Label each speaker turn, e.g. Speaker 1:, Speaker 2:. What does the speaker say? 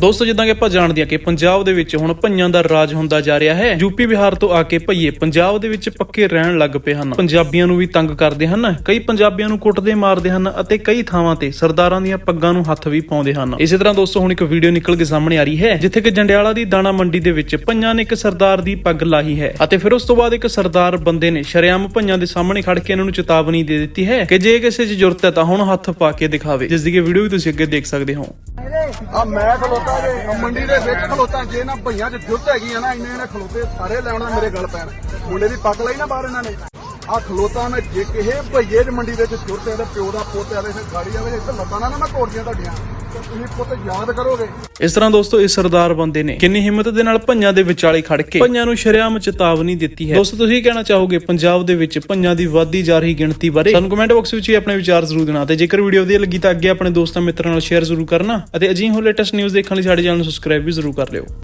Speaker 1: ਦੋਸਤੋ, ਜਿੱਦਾਂ ਕਿ ਆਪਾਂ ਜਾਣਦੇ ਹਾਂ ਕਿ ਪੰਜਾਬ ਦੇ ਵਿੱਚ ਹੁਣ ਭਈਆਂ ਦਾ ਰਾਜ ਹੁੰਦਾ ਜਾ ਰਿਹਾ ਹੈ। ਯੂਪੀ ਬਿਹਾਰ ਤੋਂ ਆ ਕੇ ਭਈਏ ਪੰਜਾਬ ਦੇ ਵਿੱਚ ਪੱਕੇ ਰਹਿਣ ਲੱਗ ਪਏ ਹਨ। ਪੰਜਾਬੀਆਂ ਨੂੰ ਵੀ ਤੰਗ ਕਰਦੇ ਹਨ। ਕਈ ਪੰਜਾਬੀਆਂ ਨੂੰ ਕੁੱਟਦੇ ਮਾਰਦੇ ਹਨ ਅਤੇ ਕਈ ਥਾਵਾਂ ਤੇ ਸਰਦਾਰਾਂ ਦੀਆਂ ਪੱਗਾਂ ਨੂੰ ਹੱਥ ਵੀ ਪਾਉਂਦੇ ਹਨ। ਇਸੇ ਤਰ੍ਹਾਂ ਦੋਸਤੋ, ਹੁਣ ਇੱਕ ਵੀਡੀਓ ਨਿਕਲ ਕੇ ਸਾਹਮਣੇ ਆ ਰਹੀ ਹੈ, ਜਿੱਥੇ ਕਿ ਜੰਡਿਆਲਾ ਦੀ ਦਾਣਾ ਮੰਡੀ ਦੇ ਵਿੱਚ ਭਈਆਂ ਨੇ ਇੱਕ ਸਰਦਾਰ ਦੀ ਪੱਗ ਲਾਹੀ ਹੈ ਅਤੇ ਫਿਰ ਉਸ ਤੋਂ ਬਾਅਦ ਇੱਕ ਸਰਦਾਰ ਬੰਦੇ ਨੇ ਸ਼ਰੇਆਮ ਭਈਆਂ ਦੇ ਸਾਹਮਣੇ ਖੜ ਕੇ ਇਹਨਾਂ ਨੂੰ ਚੇਤਾਵਨੀ ਦੇ ਦਿੱਤੀ ਹੈ ਕਿ ਜੇ ਕਿਸੇ 'ਚ ਜ਼ਰੂਰਤ ਹੈ ਤਾਂ ਹੁਣ ਹੱਥ ਪਾ ਕੇ ਦਿਖਾਵੇ, ਜਿਸ ਦੀ ਕਿ ਵੀਡੀਓ ਵੀ ਤੁਸੀਂ ਅੱਗੇ ਦੇਖ ਸਕਦੇ ਹੋ।
Speaker 2: ਆ ਮੈਂ ਖਲੋਤਾ ਜੇ ਮੰਡੀ ਦੇ ਵਿੱਚ ਖਲੋਤਾ, ਜੇ ਨਾ ਭਈਆਂ 'ਚ ਜੁੱਤ ਹੈਗੀ ਆ ਨਾ, ਇੰਨੇ ਨੇ ਖਲੋਤੇ ਸਾਰੇ ਲੈਣਾ ਮੇਰੇ ਗੱਲ ਪੈਣ ਮੁੰਡੇ ਦੀ ਪੱਗ ਲਈ ਨਾ ਬਾਹਰ ਇਹਨਾਂ ਨੇ। ਆ ਖਲੋਤਾ ਮੈਂ, ਜੇ ਕਿਸੇ ਭਈਏ 'ਚ ਮੰਡੀ ਦੇ ਵਿੱਚ ਜੁੱਤ ਹੈ ਤੇ ਪਿਓ ਦਾ ਪੁੱਤ ਆਵੇ ਫਿਰ ਗਾੜੀ ਆਵੇ ਇੱਥੇ ਲੱਤਾਂ ਨਾ ਨਾ ਮੈਂ ਤੋੜਦੀਆਂ ਤੁਹਾਡੀਆਂ। ਤੇ ਤੁਸੀਂ ਪੁੱਤ ਯਾਦ ਕਰੋਗੇ।
Speaker 1: ਇਸ ਤਰ੍ਹਾਂ ਦੋਸਤੋ ਇਸ ਸਰਦਾਰ ਬੰਦੇ ਨੇ ਕਿੰਨੀ ਹਿੰਮਤ ਦੇ ਨਾਲ ਭਈਆਂ ਦੇ ਵਿਚਾਲੇ ਖੜ ਕੇ ਭਈਆਂ ਨੂੰ ਸ਼ਰੇਆਮ ਚੇਤਾਵਨੀ ਦਿੱਤੀ ਹੈ। ਦੋਸਤੋ, ਤੁਸੀਂ ਕਹਿਣਾ ਚਾਹੋਗੇ? ਪੰਜਾਬ ਦੇ ਵਿੱਚ ਭਈਆਂ ਦੀ ਵਾਧੀ ਜਾ ਰਹੀ ਗਿਣਤੀ ਬਾਰੇ ਸਾਨੂੰ ਕਮੈਂਟ ਬਾਕਸ ਵਿੱਚ ਵੀ ਆਪਣੇ ਵਿਚਾਰ ਜ਼ਰੂਰ ਦੇਣਾ ਤੇ ਜੇਕਰ ਵੀਡੀਓ ਵਧੀਆ ਲੱਗੀ ਤਾਂ ਅੱਗੇ ਆਪਣੇ ਦੋਸਤਾਂ ਮਿੱਤਰਾਂ ਨਾਲ ਸ਼ੇਅਰ ਜ਼ਰੂਰ ਕਰਨਾ ਅਤੇ ਅਜਿਹੀ ਲੇਟੈਸਟ ਨਿਊਜ਼ ਦੇਖਣ ਲਈ ਸਾਡੇ ਚੈਨਲ ਨੂੰ ਸਬਸਕ੍ਰਾਈਬ ਵੀ ਜ਼ਰੂਰ ਕਰ ਲਿਓ।